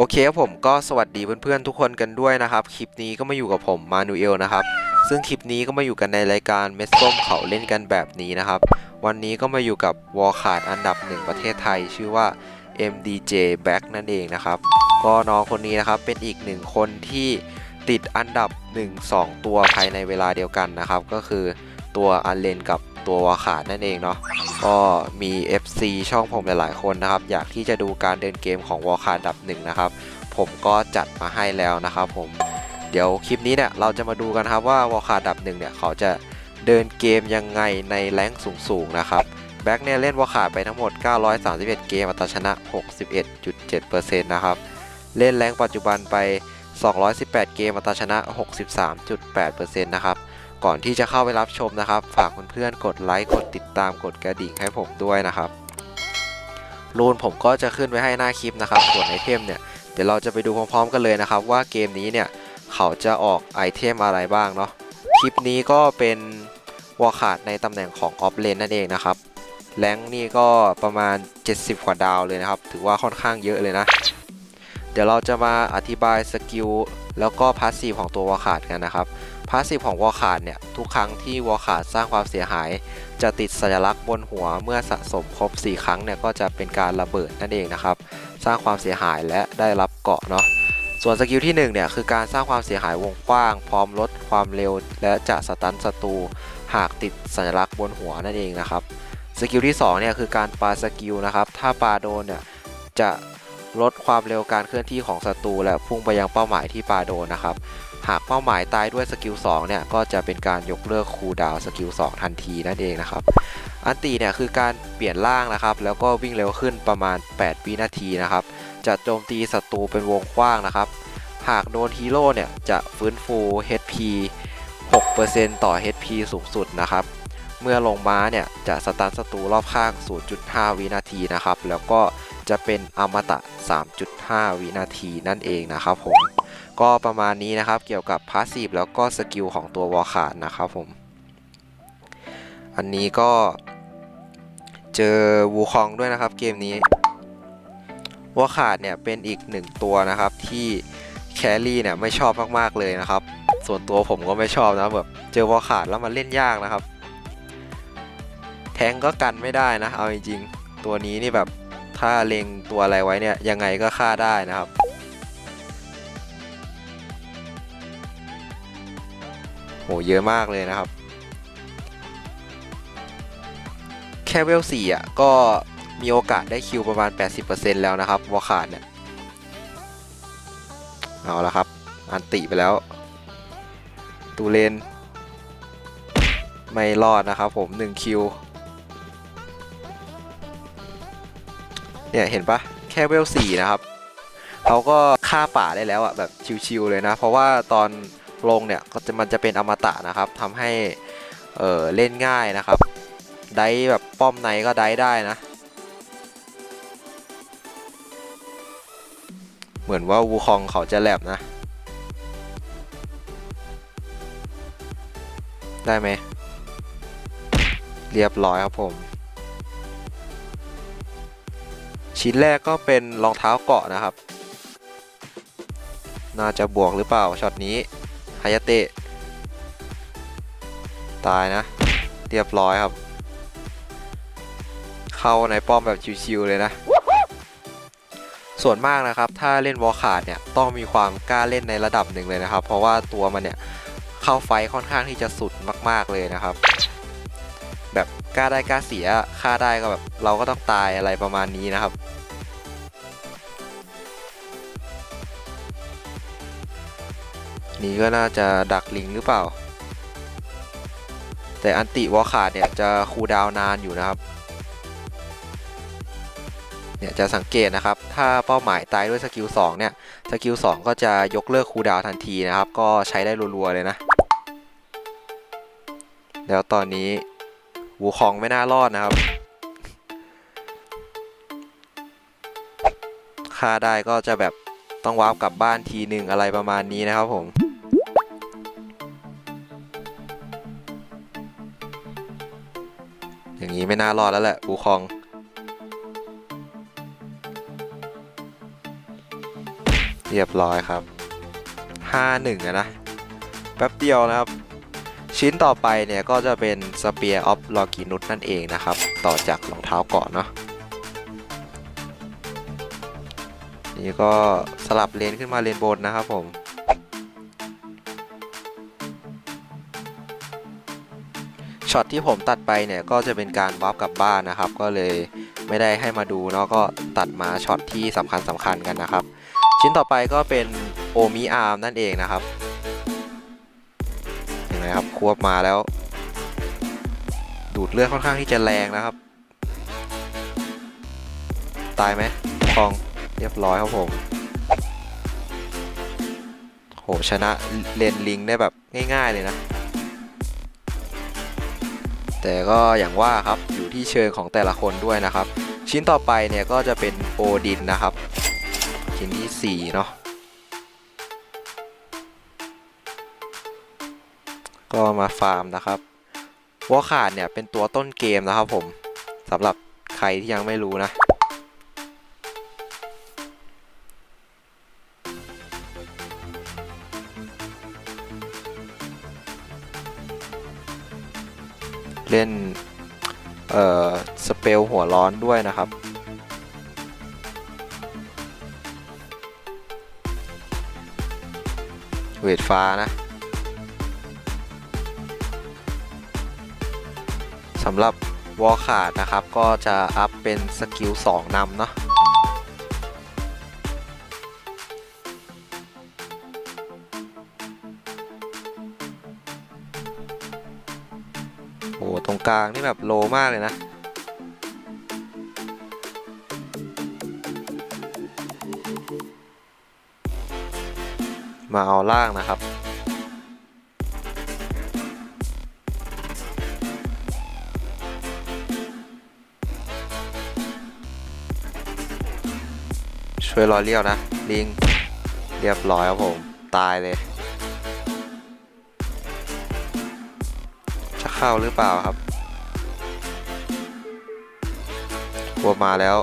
โอเคครับผมก็สวัสดีเพื่อนๆทุกคนกันด้วยนะครับ คลิปนี้ก็มาอยู่กับผมมานูเอลนะครับ ซึ่งคลิปนี้ก็มาอยู่กันในรายการเม็ดส้มเขาเล่นกันแบบนี้นะครับ วันนี้ก็มาอยู่กับวอลขาดอันดับหนึ่งประเทศไทย ชื่อว่า MDJ Back นั่นเองนะครับ ก็น้องคนนี้นะครับเป็นอีกหนึ่งคนที่ติดอันดับ 1-2 ตัวภายในเวลาเดียวกันนะครับ ก็คือตัวอันเลนกับ ตัววอลขาดนั่นเองเนาะก็มี FC ช่องผมหลายๆคนนะครับ อยากที่จะดูการเดินเกมของวอลคาร์ดับหนึ่งนะครับ ผมก็จัดมาให้แล้วนะครับผมเดี๋ยวคลิปนี้เนี่ยเราจะมาดูกันครับว่าวอลคาร์ดับหนึ่งเนี่ยเขาจะเดินเกมยังไงในแรงสูงๆนะครับแบ็กเนี่ยเล่นวอลคาร์ไปทั้งหมด 931 เกมอัตราชนะ 61.7%นะครับเล่นแรงปัจจุบันไป 218 เกมอัตราชนะ 63.8%นะครับ ก่อนที่จะเข้าไปรับชมนะครับ ฝากเพื่อนๆกดไลค์กดติดตามกดกระดิ่งให้ผมด้วยนะครับรูนผมก็จะขึ้นไว้ให้หน้าคลิปนะครับ ส่วนไอเทมเนี่ยเดี๋ยวเราจะไปดูพร้อมๆกันเลยนะครับ ว่าเกมนี้เนี่ยเขาจะออกไอเทมอะไรบ้างเนาะคลิปนี้ก็เป็นวอขาดในตำแหน่งของออฟเลนนั่นเองนะครับแรงนี่ก็ประมาณ 70 กว่าดาวเลยนะครับ ถือว่าค่อนข้างเยอะเลยนะ เดี๋ยวเราจะมาอธิบายสกิลแล้วก็พาสซีฟของตัววอขาดกันนะครับ พาสซีฟของวอลขาดเนี่ย ทุกครั้งที่วอลขาดสร้างความเสียหาย จะติดสัญลักษณ์บนหัวเมื่อสะสมครบ 4 ครั้งเนี่ย ก็จะเป็นการระเบิดนั่นเองนะครับ สร้างความเสียหายและได้รับเกาะเนาะส่วนสกิลที่1เนี่ยคือการสร้างความเสียหายวงกว้าง พร้อมลดความเร็ว และจะสตันศัตรูหากติดสัญลักษณ์บนหัวนั่นเองนะครับสกิลที่2เนี่ยคือการปาสกิลนะครับถ้าปาโดนเนี่ยจะลดความเร็วการเคลื่อนที่ของศัตรูและพุ่งไปยังเป้าหมายที่ปาโดนนะครับ หากเป้าหมายตายด้วยสกิล2เนี่ยก็จะเป็นการยกเลิกคูลดาวสกิล2ทันทีนั่นเองนะครับ อันตีเนี่ยคือการเปลี่ยนร่างนะครับ แล้วก็วิ่งเร็วขึ้นประมาณ 8 วินาทีนะครับ จะโจมตีศัตรูเป็นวงกว้างนะครับ หากโดนฮีโร่เนี่ยจะฟื้นฟู HP 6%ต่อ HP สูงสุดนะครับ เมื่อลงม้าเนี่ยจะสตันศัตรูรอบข้าง 0.5 วินาทีนะครับ แล้วก็จะเป็นอมตะ 3.5 วินาทีนั่นเองนะครับผม ก็ประมาณนี้นะครับเกี่ยวกับพาสซีฟแล้วก็สกิลของตัววอลขาดนะครับผม อันนี้ก็เจอวูคองด้วยนะครับเกมนี้วอลขาดเนี่ยเป็นอีกหนึ่งตัวนะครับที่แครี่เนี่ยไม่ชอบมากๆเลยนะครับ ส่วนตัวผมก็ไม่ชอบนะแบบเจอวอลขาดแล้วมันเล่นยากนะครับ แทงก็กันไม่ได้นะเอาจริงๆตัวนี้นี่แบบถ้าเล็งตัวอะไรไว้เนี่ยยังไงก็ฆ่าได้นะครับ หเยอะมากเลยนะครับ แค่เวล4อะก็มีโอกาสได้คิวประมาณ 80%แล้วนะครับวอขาดเนี่ย เอาละครับ อันติไปแล้ว ตูเลน ไม่รอดนะครับผม 1 คิว เนี่ย เห็นปะแค่เวล4นะครับเขาก็ฆ่าป่าได้แล้วอะแบบชิวๆเลยนะ เพราะว่าตอน ลงเนี่ยก็จะมันจะเป็นอมตะนะครับทำให้เออเล่นง่ายนะครับ ได้แบบป้อมไหนก็ได้ได้นะ เหมือนว่าวูคองเขาจะแลบนะ ได้ไหม เรียบร้อยครับผม ชิ้นแรกก็เป็นรองเท้าเกาะนะครับ น่าจะบวกหรือเปล่าช็อตนี้ ฮายาเตะ ตายนะ เรียบร้อยครับ เข้าในป้อมแบบชิวๆเลยนะ ส่วนมากนะครับ ถ้าเล่นวอลขาดเนี่ย ต้องมีความกล้าเล่นในระดับหนึ่งเลยนะครับ เพราะว่าตัวมันเนี่ย เข้าไฟค่อนข้างที่จะสุดมาก ๆเลยนะครับ แบบกล้าได้กล้าเสียฆ่าได้ก็แบบเราก็ต้องตายอะไรประมาณนี้นะครับ นี่ก็น่าจะดักลิงหรือเปล่า แต่อันติวอขาดเนี่ยจะคูดาวนานอยู่นะครับ เนี่ยจะสังเกตนะครับ ถ้าเป้าหมายตายด้วยสกิล2เนี่ย สกิล2ก็จะยกเลิกคูดาวทันทีนะครับ ก็ใช้ได้รัวๆเลยนะ แล้วตอนนี้วูคองไม่น่ารอดนะครับค่าได้ก็จะแบบต้องวาร์ปกลับบ้านทีหนึ่งอะไรประมาณนี้นะครับผม งี้ไม่น่ารอดแล้วแหละบูคอง เรียบร้อยครับ51นะ แป๊บเดียวนะครับ ชิ้นต่อไปเนี่ยก็จะเป็น Spear of l o g i n u s นั่นเองนะครับ ต่อจากรองเท้าเกาะเนาะนี่ก็สลับเลนขึ้นมาเลนบนนะครับผม ช็อตที่ผมตัดไปเนี่ยก็จะเป็นการวาร์ปกลับบ้านนะครับ ก็เลยไม่ได้ให้มาดูเนาะก็ตัดมาช็อตที่สำคัญสำคัญกันนะครับ ชิ้นต่อไปก็เป็นโอมิอาร์มนั่นเองนะครับเห็นไหมครับควบมาแล้ว ดูดเลือดค่อนข้างที่จะแรงนะครับ ตายไหมคองเรียบร้อยครับผมโหชนะเลนลิงได้แบบง่าย ๆ เลยนะ แต่ก็อย่างว่าครับอยู่ที่เชิงของแต่ละคนด้วยนะครับ ชิ้นต่อไปเนี่ยก็จะเป็นโอดินนะครับ ชิ้นที่4เนาะก็มาฟาร์มนะครับวอขาดเนี่ยเป็นตัวต้นเกมนะครับผมสำหรับใครที่ยังไม่รู้นะ เล่นเอ่อสเปลหัวร้อนด้วยนะครับ เวทฟ้านะสำหรับวอลขาดนะครับก็จะอัพเป็นสกิล 2นำเนาะ กลางนี่แบบโลมากเลยนะมาเอาล่างนะครับ ช่วยรอเลี้ยวนะ ลิง เรียบร้อยครับผม ตายเลย จะเข้าหรือเปล่าครับ กลัวมาแล้ว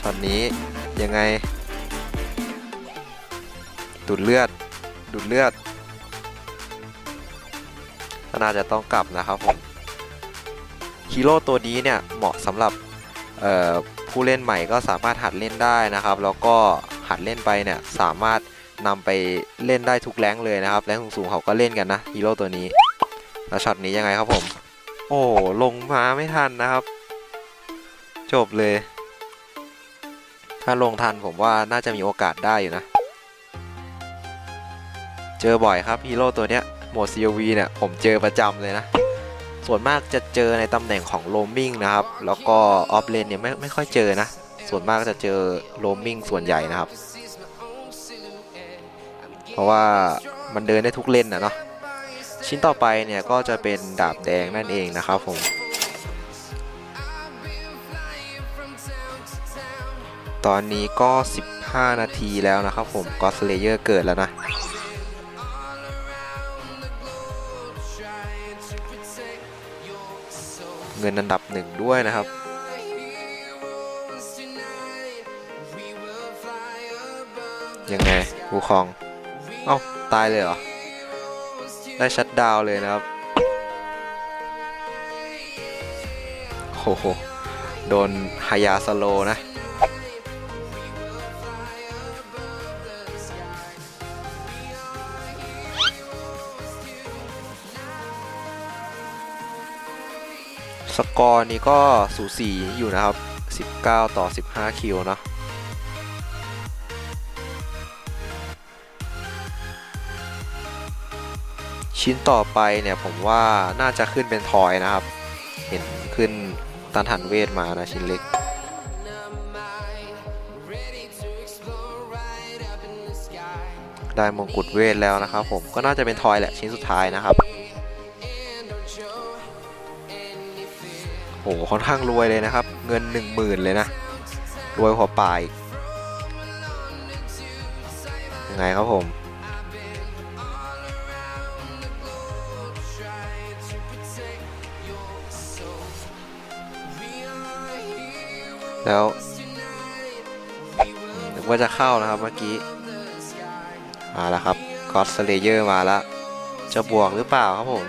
ช็อตนี้ยังไง ดูดเลือด ดูดเลือดก็น่าจะต้องกลับนะครับผมฮีโร่ตัวนี้เนี่ยเหมาะสำหรับผู้เล่นใหม่ก็สามารถหัดเล่นได้นะครับ แล้วก็หัดเล่นไปเนี่ยสามารถนำไปเล่นได้ทุกแรงเลยนะครับแรงสูงๆเขาก็เล่นกันนะฮีโร่ตัวนี้แล้วช็อตนี้ยังไงครับผม โอ้ลงมาไม่ทันนะครับ จบเลย ถ้าลงทันผมว่าน่าจะมีโอกาสได้อยู่นะ เจอบ่อยครับฮีโร่ตัวเนี้ยโหมด COV เนี่ยผมเจอประจำเลยนะ ส่วนมากจะเจอในตำแหน่งของโรมิงนะครับ แล้วก็ออฟเลนเนี่ยไม่ไม่ค่อยเจอนะ ส่วนมากจะเจอโรมิงส่วนใหญ่นะครับ เพราะว่ามันเดินได้ทุกเลนนะเนาะชิ้นต่อไปเนี่ยก็จะเป็นดาบแดงนั่นเองนะครับผม ตอนนี้ก็ 15 นาทีแล้วนะครับผมก็สเลเยอร์เกิดแล้วนะ เงินอันดับหนึ่งด้วยนะครับยังไงบูคอง เอ้า ตายเลยเหรอ ได้ชัดดาวเลยนะครับโอ้โห โดนฮายาสโลนะ กอร์นี้ก็สูสีอยู่นะครับ 19 ต่อ 15 คิวเนาะชิ้นต่อไปเนี่ยผมว่าน่าจะขึ้นเป็นทอยนะครับ เห็นขึ้นตันหันเวทมานะชิ้นเล็ก ได้มงกุฎเวทแล้วนะครับผมก็น่าจะเป็นทอยแหละชิ้นสุดท้ายนะครับ โหค่อนข้างรวยเลยนะครับ เงิน 1 0,000 เลยนะ รวยพอป่ายยังไงครับผมแล้วนึกว่าจะเข้านะครับเมื่อกี้ มาแล้วครับก็อดสเลเยอร์มาแล้ว จะบวกหรือเปล่าครับผม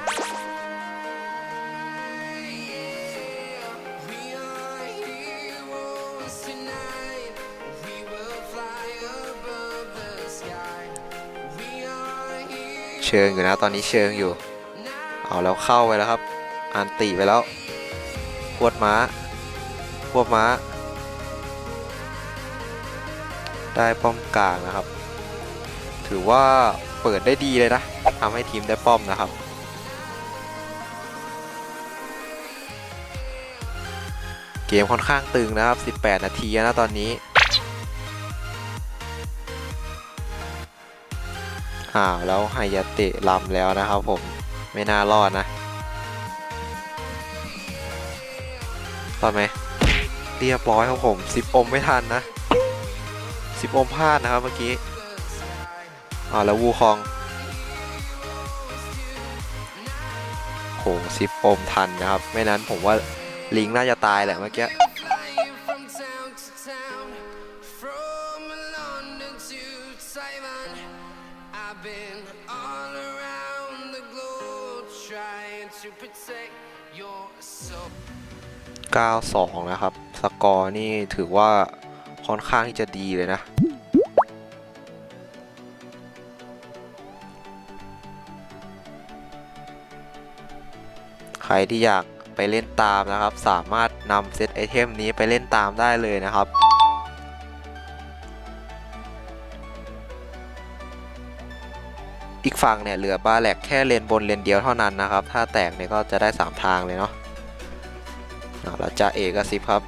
เชิงอยู่นะตอนนี้เชิงอยู่ เอาแล้วเข้าไปแล้วครับอันติไปแล้วพวดม้าพวดม้า ได้ป้อมกลางนะครับ ถือว่าเปิดได้ดีเลยนะทำให้ทีมได้ป้อมนะครับเกมค่อนข้างตึงนะครับ 18 นาทีนะตอนนี้ อ้าวแล้วไฮยาเตะลำแล้วนะครับผมไม่น่ารอดนะรอดไหมเรียบร้อยครับผมสิบอมไม่ทันนะสิบอมพลาดนะครับเมื่อกี้อ่าแล้ววูคองโหสิบอมทันนะครับ ไม่นั้นผมว่าลิงน่าจะตายแหละเมื่อกี้ 9-2 นะครับ สกอร์นี่ถือว่าค่อนข้างที่จะดีเลยนะใครที่อยากไปเล่นตามนะครับ สามารถนำเซตไอเทมนี้ไปเล่นตามได้เลยนะครับ อีกฝั่งเนี่ยเหลือบาแหลกแค่เลนบนเลนเดียวเท่านั้นนะครับ ถ้าแตกเนี่ยก็จะได้ 3 ทางเลยเนาะ อ่าแล้วจ่าเอกสิบครับ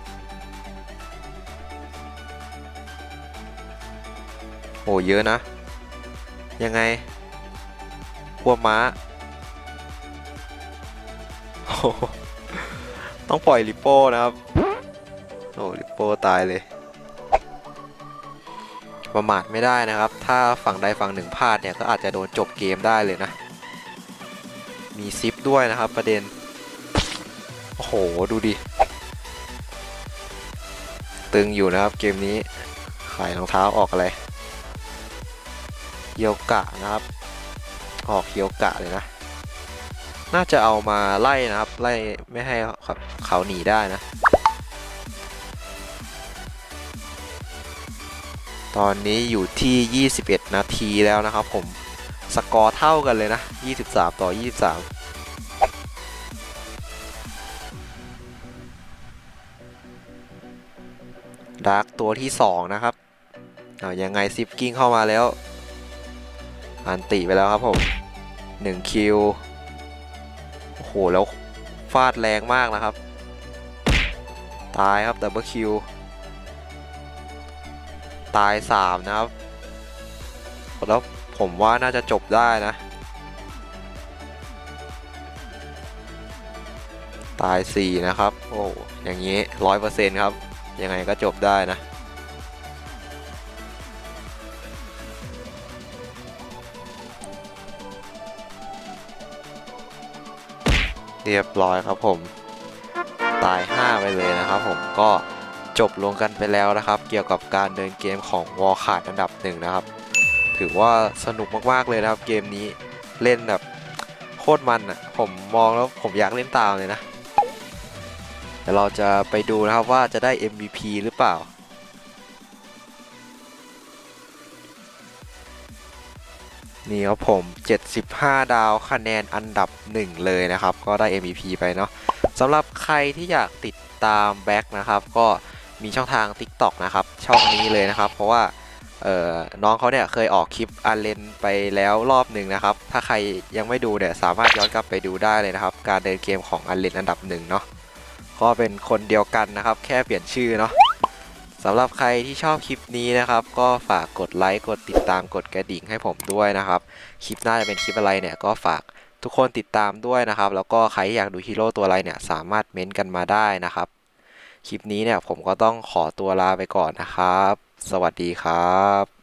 โหเยอะนะ ยังไงพวกม้าโอ้โหต้องปล่อยลิปโป้นะครับ โอ้ลิปโป้ตายเลย ประมาทไม่ได้นะครับ ถ้าฝั่งใดฝั่งหนึ่งพลาดเนี่ย ก็อาจจะโดนจบเกมได้เลยนะ มีซิปด้วยนะครับประเด็น โอ้โห ดูดิ ตึงอยู่นะครับเกมนี้ขายรองเท้าออกอะไรเคียวกะนะครับ ออกเคียวกะเลยนะ น่าจะเอามาไล่นะครับ ไล่ไม่ให้เขาเขาหนีได้นะ ตอนนี้อยู่ที่ 21 นาทีแล้วนะครับผม สกอร์เท่ากันเลยนะ 23 ต่อ 23 ดาร์กตัวที่ 2 นะครับเอายังไงซิปกิ้งเข้ามาแล้ว อันติไปแล้วครับผม1คิวโอ้โห แล้วฟาดแรงมากนะครับ ตายครับดับเบิลคิวตาย 3 นะครับ แล้วผมว่าน่าจะจบได้นะ ตาย 4 นะครับ โอ้อย่างนี้100%ครับ ยังไงก็จบได้นะ เรียบร้อยครับผม ตาย 5 ไปเลยนะครับผมก็จบลงกันไปแล้วนะครับ เกี่ยวกับการเดินเกมของวอลขาดอันดับหนึ่งนะครับ ถือว่าสนุกมากๆเลยนะครับเกมนี้เล่นแบบโคตรมันอะผมมองแล้วผมอยากเล่นตามเลยนะ ดี๋ยวเราจะไปดูนะครับว่าจะได้ MVP หรือเปล่า นี่ครับผม 75 ดาวคะแนนอันดับ 1 เลยนะครับ ก็ได้ MVP ไปเนาะสำหรับใครที่อยากติดตามแบ็คนะครับ ก็มีช่องทาง TikTok นะครับ ช่องนี้เลยนะครับ เพราะว่าน้องเขาเนี่ยเคยออกคลิปอันเลนไปแล้วรอบหนึ่งนะครับ ถ้าใครยังไม่ดูเนี่ยสามารถย้อนกลับไปดูได้เลยนะครับ การเดินเกมของอันเลนอันดับหนึ่งเนาะ ก็เป็นคนเดียวกันนะครับ แค่เปลี่ยนชื่อเนาะสำหรับใครที่ชอบคลิปนี้นะครับ ก็ฝากกดไลค์กดติดตามกดกระดิ่งให้ผมด้วยนะครับ คลิปหน้าจะเป็นคลิปอะไรเนี่ยก็ฝากทุกคนติดตามด้วยนะครับ แล้วก็ใครที่อยากดูฮีโร่ตัวอะไรเนี่ยสามารถเม้นต์กันมาได้นะครับ คลิปนี้เนี่ยผมก็ต้องขอตัวลาไปก่อนนะครับ สวัสดีครับ